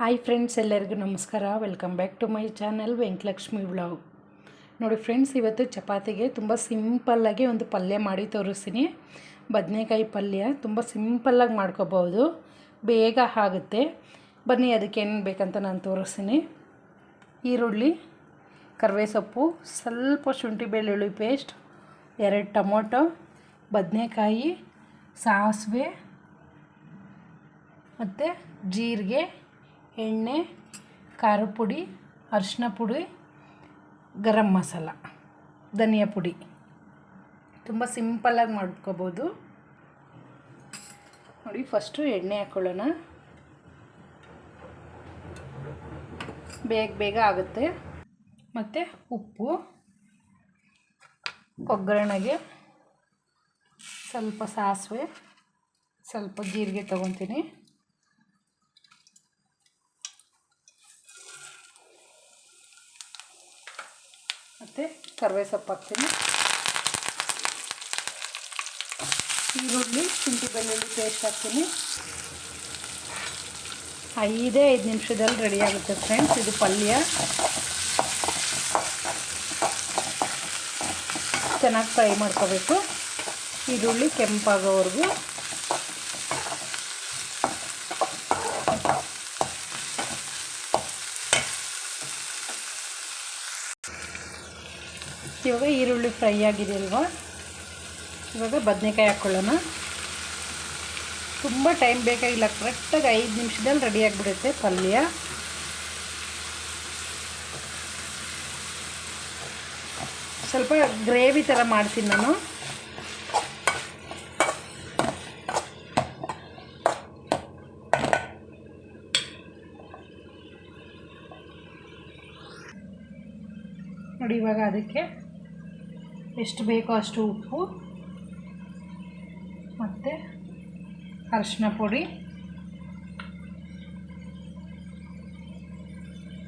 Hi friends ಎಲ್ಲರಿಗೂ ನಮಸ್ಕಾರ. Welcome back to my channel Venkalakshmi vlog ನೋಡಿ ಫ್ರೆಂಡ್ಸ್ ಇವತ್ತು ಚಪಾತಿಗೆ ತುಂಬ ಸಿಂಪಲ್ಲಾಗಿ ಒಂದು ಪಲ್ಯ ಮಾಡಿ ತೋರಿಸ್ತೀನಿ. ಬದನೆಕಾಯಿ ಪಲ್ಯ ತುಂಬ ಸಿಂಪಲ್ಲಾಗಿ ಮಾಡ್ಕೋಬೋದು ಬೇಗ ಆಗುತ್ತೆ. ಬನ್ನಿ, ಅದಕ್ಕೆ ಏನು ಬೇಕಂತ ನಾನು ತೋರಿಸ್ತೀನಿ. ಈರುಳ್ಳಿ ಕರಿವೆ ಸೊಪ್ಪು ಸ್ವಲ್ಪ ಶುಂಠಿ ಬೆಳ್ಳುಳ್ಳಿ ಪೇಸ್ಟ್ ಎರಡು ಟೊಮೊಟೊ, ಬದನೆಕಾಯಿ, ಸಾಸಿವೆ, ಮತ್ತು ಜೀರಿಗೆ ಎಣ್ಣೆ ಖಾರ ಪುಡಿ ಅರಿಶಿನ ಪುಡಿ, ಗರಂ ಮಸಾಲ, ಧನಿಯಾ ಪುಡಿ. ತುಂಬ ಸಿಂಪಲ್ಲಾಗಿ ಮಾಡ್ಕೋಬೋದು. ನೋಡಿ ಫಸ್ಟು ಎಣ್ಣೆ ಹಾಕ್ಕೊಳ್ಳೋಣ ಬೇಗ ಬೇಗ ಆಗುತ್ತೆ. ಮತ್ತು ಉಪ್ಪು ಒಗ್ಗರಣೆಗೆ ಸ್ವಲ್ಪ ಸಾಸಿವೆ, ಸ್ವಲ್ಪ ಜೀರಿಗೆ ತೊಗೊತೀನಿ ಮತ್ತು ಕರ್ವೆ ಸೊಪ್ಪು ಹಾಕ್ತೀನಿ. ಈರುಳ್ಳಿ, ಶುಂಠಿ ಬೆಳ್ಳುಳ್ಳಿ ಪೇಸ್ಟ್ ಹಾಕ್ತೀನಿ. ಐದೇ ಐದು ನಿಮಿಷದಲ್ಲಿ ರೆಡಿ ಆಗುತ್ತೆ ಫ್ರೆಂಡ್ಸ್ ಇದು ಪಲ್ಯ. ಚೆನ್ನಾಗಿ ಫ್ರೈ ಮಾಡ್ಕೋಬೇಕು. ಈರುಳ್ಳಿ ಕೆಂಪಾಗೋವರೆಗೂ. ಇವಾಗ ಈರುಳ್ಳಿ ಫ್ರೈ ಆಗಿದೆ ಅಲ್ವಾ? ಇವಾಗ ಬದನೆಕಾಯಿ ಹಾಕ್ಕೊಳ್ಳೋಣ ತುಂಬ ಟೈಮ್ ಬೇಕಾಗಿಲ್ಲ, ಕರೆಕ್ಟಾಗಿ ಐದು ನಿಮಿಷದಲ್ಲಿ ರೆಡಿ ಆಗಿಬಿಡುತ್ತೆ ಪಲ್ಯ. ಸ್ವಲ್ಪ ಗ್ರೇವಿ ಥರ ಮಾಡ್ತೀನಿ ನಾನು. ನೋಡಿ ಇವಾಗ ಅದಕ್ಕೆ ಎಷ್ಟು ಬೇಕೋ ಅಷ್ಟು ಉಪ್ಪು, ಮತ್ತು ಅರಿಶಿನ ಪುಡಿ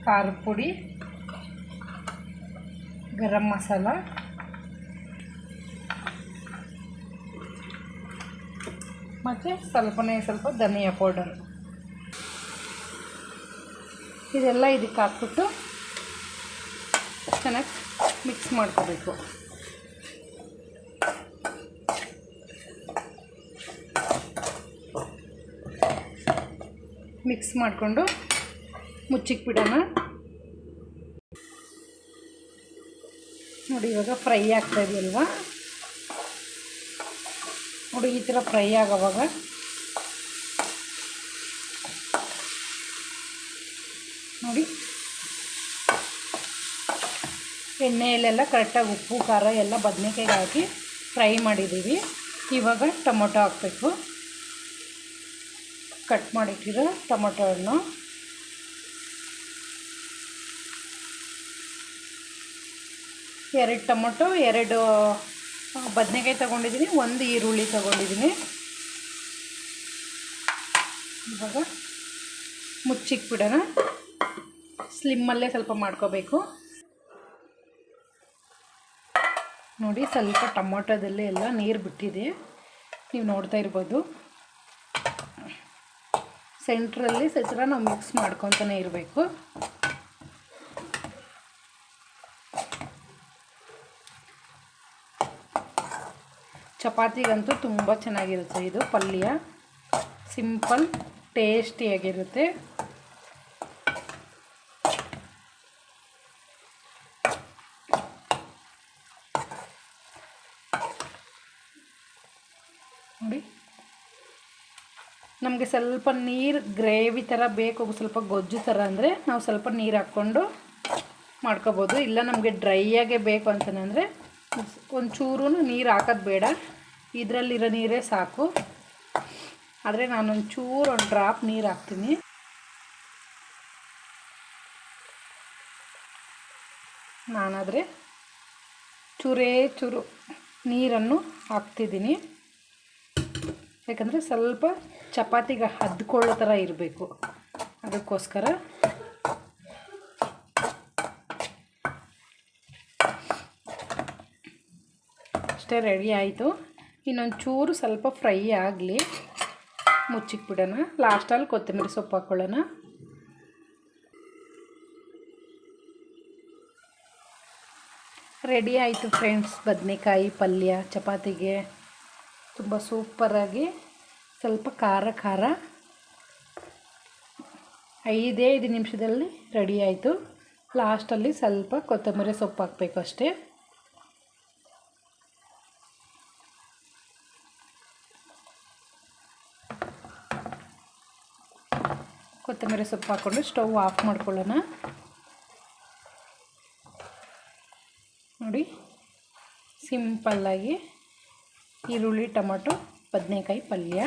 ಖಾರ ಪುಡಿ, ಗರಂ ಮಸಾಲ, ಮತ್ತು ಸ್ವಲ್ಪನೇ ಸ್ವಲ್ಪ ಧನಿಯಾ ಪೌಡರ್. ಇದೆಲ್ಲ ಇದಕ್ಕೆ ಹಾಕ್ಬಿಟ್ಟು ಚೆನ್ನಾಗಿ ಮಿಕ್ಸ್ ಮಾಡ್ಕೋಬೇಕು. ಮಿಕ್ಸ್ ಮಾಡಿಕೊಂಡು ಮುಚ್ಚಿಕ್ ಬಿಡೋಣ ನೋಡಿ, ಇವಾಗ ಫ್ರೈ ಆಗ್ತಾ ಇದೆಯಲ್ವಾ? ನೋಡಿ, ಈ ಥರ ಫ್ರೈ ಆಗೋವಾಗ ನೋಡಿ. ಎಣ್ಣೆಯಲ್ಲೆಲ್ಲ ಕರೆಕ್ಟಾಗಿ ಉಪ್ಪು, ಖಾರ ಎಲ್ಲ ಬದನೆಕಾಯಿಗೆ ಹಾಕಿ ಫ್ರೈ ಮಾಡಿದ್ದೀವಿ. ಇವಾಗ ಟೊಮೊಟೊ ಹಾಕಬೇಕು. ಕಟ್ ಮಾಡಿಟ್ಟಿರೋ ಟೊಮೊಟೊ ಹಣ್ಣು ಎರಡು ಟೊಮೊಟೊ, ಎರಡು ಬದನೆಕಾಯಿ ತೊಗೊಂಡಿದ್ದೀನಿ, ಒಂದು ಈರುಳ್ಳಿ ತೊಗೊಂಡಿದ್ದೀನಿ. ಇವಾಗ ಮುಚ್ಚಿಕ್ಬಿಡೋಣ ಸ್ಲಿಮ್ಮಲ್ಲೇ ಸ್ವಲ್ಪ ಮಾಡ್ಕೋಬೇಕು. ನೋಡಿ, ಸ್ವಲ್ಪ ಟೊಮೊಟೊದಲ್ಲೇ ಎಲ್ಲ ನೀರು ಬಿಟ್ಟಿದೆ. ನೀವು ನೋಡ್ತಾ ಇರ್ಬೋದು. ಸೆಂಟ್ರಲ್ಲಿ ಸತ್ರ ನಾವು ಮಿಕ್ಸ್ ಮಾಡ್ಕೊತಾನೆ ಇರಬೇಕು. ಚಪಾತಿಗಂತೂ ತುಂಬ ಚೆನ್ನಾಗಿರುತ್ತೆ ಇದು ಪಲ್ಯ. ಸಿಂಪಲ್ ಟೇಸ್ಟಿಯಾಗಿರುತ್ತೆ ನೋಡಿ. ನಮಗೆ ಸ್ವಲ್ಪ ನೀರು ಗ್ರೇವಿ ಥರ ಬೇಕು ಸ್ವಲ್ಪ ಗೊಜ್ಜು ಥರ ಅಂದರೆ ನಾವು ಸ್ವಲ್ಪ ನೀರು ಹಾಕ್ಕೊಂಡು ಮಾಡ್ಕೋಬೋದು. ಇಲ್ಲ ನಮಗೆ ಡ್ರೈಯಾಗೆ ಬೇಕು ಅಂತಂದರೆ ಒಂಚೂರು ನೀರು ಹಾಕೋದು ಬೇಡ. ಇದರಲ್ಲಿರೋ ನೀರೇ ಸಾಕು. ಆದರೆ ನಾನು ಚೂರು ಒಂದು ಡ್ರಾಪ್ ನೀರು ಹಾಕ್ತೀನಿ. ನಾನಾದರೆ ಚೂರೇ ಚೂರು ನೀರನ್ನು ಹಾಕ್ತಿದ್ದೀನಿ. ಯಾಕಂದರೆ ಸ್ವಲ್ಪ ಚಪಾತಿಗೆ ಹದ್ಕೊಳ್ಳೋ ಥರ ಇರಬೇಕು. ಅದಕ್ಕೋಸ್ಕರ ಅಷ್ಟೇ ರೆಡಿ ಆಯಿತು. ಇನ್ನೊಂದು ಚೂರು ಸ್ವಲ್ಪ ಫ್ರೈ ಆಗಲಿ. ಮುಚ್ಚಿಕ್ಬಿಡೋಣ ಲಾಸ್ಟಲ್ಲಿ ಕೊತ್ತಂಬರಿ ಸೊಪ್ಪು ಹಾಕ್ಕೊಳ್ಳೋಣ ರೆಡಿ ಆಯಿತು ಫ್ರೆಂಡ್ಸ್. ಬದನೆಕಾಯಿ ಪಲ್ಯ, ಚಪಾತಿಗೆ. ತುಂಬ ಸೂಪರಾಗಿ ಸ್ವಲ್ಪ ಖಾರ ಖಾರ. ಐದೇ ಐದು ನಿಮಿಷದಲ್ಲಿ ರೆಡಿ ಆಯಿತು. ಲಾಸ್ಟಲ್ಲಿ ಸ್ವಲ್ಪ ಕೊತ್ತಂಬರಿ ಸೊಪ್ಪು ಹಾಕಬೇಕು ಅಷ್ಟೇ. ಕೊತ್ತಂಬರಿ ಸೊಪ್ಪು ಹಾಕ್ಕೊಂಡು ಸ್ಟವ್ ಆಫ್ ಮಾಡ್ಕೊಳ್ಳೋಣ. ನೋಡಿ, ಸಿಂಪಲ್ಲಾಗಿ ಈರುಳ್ಳಿ, ಟೊಮೊಟೊ, ಬದನೆಕಾಯಿ ಪಲ್ಯ.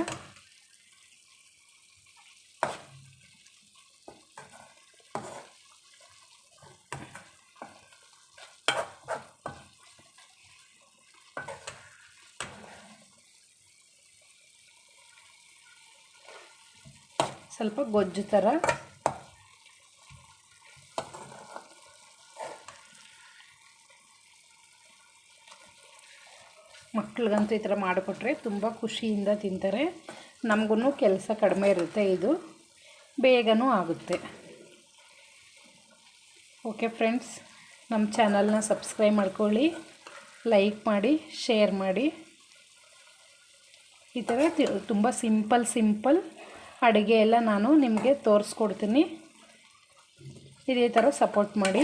ಸ್ವಲ್ಪ ಗೊಜ್ಜು ಥರ ಮಕ್ಳಿಗಂತೂ ಈ ಥರ ಮಾಡಿಕೊಟ್ರೆ ತುಂಬ ಖುಷಿಯಿಂದ ತಿಂತಾರೆ. ನಮಗೂ ಕೆಲಸ ಕಡಿಮೆ ಇರುತ್ತೆ ಇದು. ಬೇಗನೂ ಆಗುತ್ತೆ. ಓಕೆ ಫ್ರೆಂಡ್ಸ್ ನಮ್ಮ ಚಾನಲ್ನ ಸಬ್ಸ್ಕ್ರೈಬ್ ಮಾಡ್ಕೊಳ್ಳಿ ಲೈಕ್ ಮಾಡಿ ಶೇರ್ ಮಾಡಿ. ಈ ಥರ ತುಂಬ ಸಿಂಪಲ್ ಸಿಂಪಲ್ ಅಡುಗೆ ಎಲ್ಲ ನಾನು ನಿಮಗೆ ತೋರಿಸ್ಕೊಡ್ತೀನಿ. ಇದೇ ಥರ ಸಪೋರ್ಟ್ ಮಾಡಿ.